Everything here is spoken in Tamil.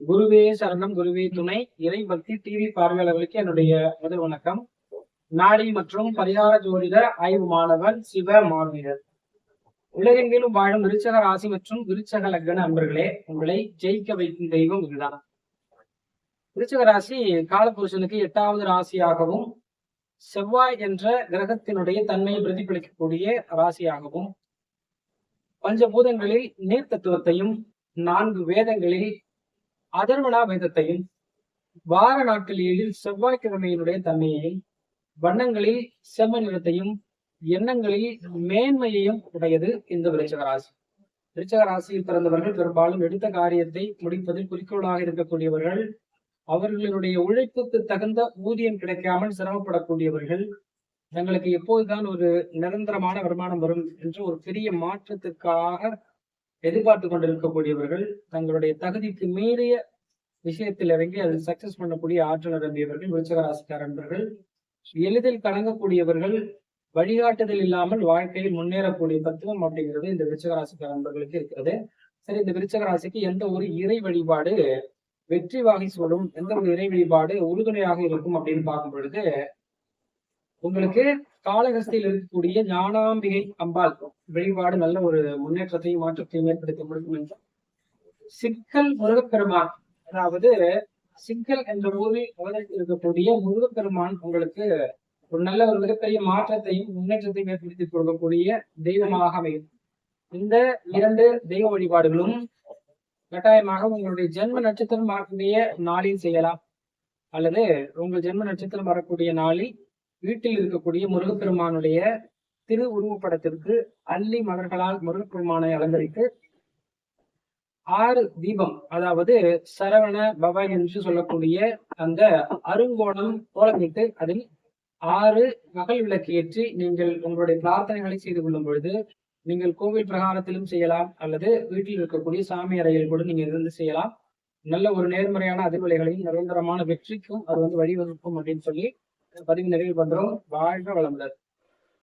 குருவே சரணம் குருவே துணை. இறை பக்தி டிவி பார்வையாளர்களுக்கு என்னுடைய முதல் வணக்கம். நாடி மற்றும் பரிகார ஜோதிட ஆய்வு மாணவர் சிவ மாணவியர் உலகெங்கிலும் வாழும் விருச்சக ராசி மற்றும் விருச்சக லக்ன அன்பர்களே உங்களை ஜெயிக்க வைக்கும் தெய்வம் இதுதான். விருச்சக ராசி காலபுருஷனுக்கு எட்டாவது ராசியாகவும் செவ்வாய் என்ற கிரகத்தினுடைய தன்மையை பிரதிபலிக்கக்கூடிய ராசியாகவும் பஞ்சபூதங்களில் நீர் தத்துவத்தையும் நான்கு வேதங்களில் அதர்வனா வேதத்தையும் வார நாட்களில் செவ்வாய்க்கிழமையினுடைய தன்மையையும் வண்ணங்களில் செம்ம நிறத்தையும் எண்ணங்களில் மேன்மையையும் உடையது இந்த விருச்சக ராசி விருச்சக ராசியில் பிறந்தவர்கள் பெரும்பாலும் எடுத்த காரியத்தை முடிப்பதில் குறிக்கோளாக இருக்கக்கூடியவர்கள் அவர்களுடைய உழைப்புக்கு தகுந்த ஊதியம் கிடைக்காமல் சிரமப்படக்கூடியவர்கள் தங்களுக்கு எப்போதுதான் ஒரு நிரந்தரமான வருமானம் வரும் என்று ஒரு பெரிய மாற்றத்துக்காக எதிர்பார்த்து கொண்டிருக்கக்கூடியவர்கள் தங்களுடைய தகுதிக்கு மீறிய விஷயத்தில் இறங்கி அதில் சக்சஸ் பண்ணக்கூடிய ஆற்றல் நிரம்பியவர்கள் விருச்சக ராசிக்கார எளிதில் கலங்கக்கூடியவர்கள் வழிகாட்டுதல் இல்லாமல் வாழ்க்கையில் முன்னேறக்கூடிய தத்துவம் அப்படிங்கிறது இந்த விருச்சக ராசிக்கார இருக்கிறது. சரி இந்த விருச்சகராசிக்கு எந்த ஒரு இறை வழிபாடு வெற்றி வாகி சொல்லும் எந்த ஒரு இறை வழிபாடு உறுதுணையாக இருக்கும் அப்படின்னு பார்க்கும் பொழுது உங்களுக்கு காலகஸ்தியில் இருக்கக்கூடிய ஞானாம்பிகை அம்பாள் வழிபாடு நல்ல ஒரு முன்னேற்றத்தையும் மாற்றத்தையும் ஏற்படுத்தி கொடுக்கும் என்றும் சிக்கல் முருகப்பெருமான் அதாவது சிக்கல் என்ற ஊரில் அவதரித்து இருக்கக்கூடிய முருகப்பெருமான் உங்களுக்கு ஒரு நல்ல ஒரு மிகப்பெரிய மாற்றத்தையும் முன்னேற்றத்தையும் ஏற்படுத்தி கொடுக்கக்கூடிய தெய்வமாக அமையும். இந்த இரண்டு தெய்வ வழிபாடுகளும் கட்டாயமாக உங்களுடைய ஜென்ம நட்சத்திரம் வரக்கூடிய நாளில் செய்யலாம். அல்லது உங்கள் ஜென்ம நட்சத்திரம் வரக்கூடிய நாளில் வீட்டில் இருக்கக்கூடிய முருகப்பெருமானுடைய திரு உருவப்படத்திற்கு அல்லி மலர்களால் முருகப்பெருமானை அலங்கரித்து ஆறு தீபம் அதாவது சரவண பவ என்று சொல்லக்கூடிய அந்த அருங்கோணம் கோலமிட்டு அதில் ஆறு மகள் விளக்கு ஏற்றி நீங்கள் உங்களுடைய பிரார்த்தனைகளை செய்து கொள்ளும் பொழுது நீங்கள் கோவில் பிரகாரத்திலும் செய்யலாம் அல்லது வீட்டில் இருக்கக்கூடிய சாமி அறையில் கூட நீங்க இருந்து செய்யலாம். நல்ல ஒரு நேர்மறையான அதிர்வலைகளையும் நிரந்தரமான வெற்றிக்கும் அது வந்து வழிவகுக்கும் அப்படின்னு சொல்லி பதிவு நிறைவு பண்றோம். வாழ்க வளமுடன்.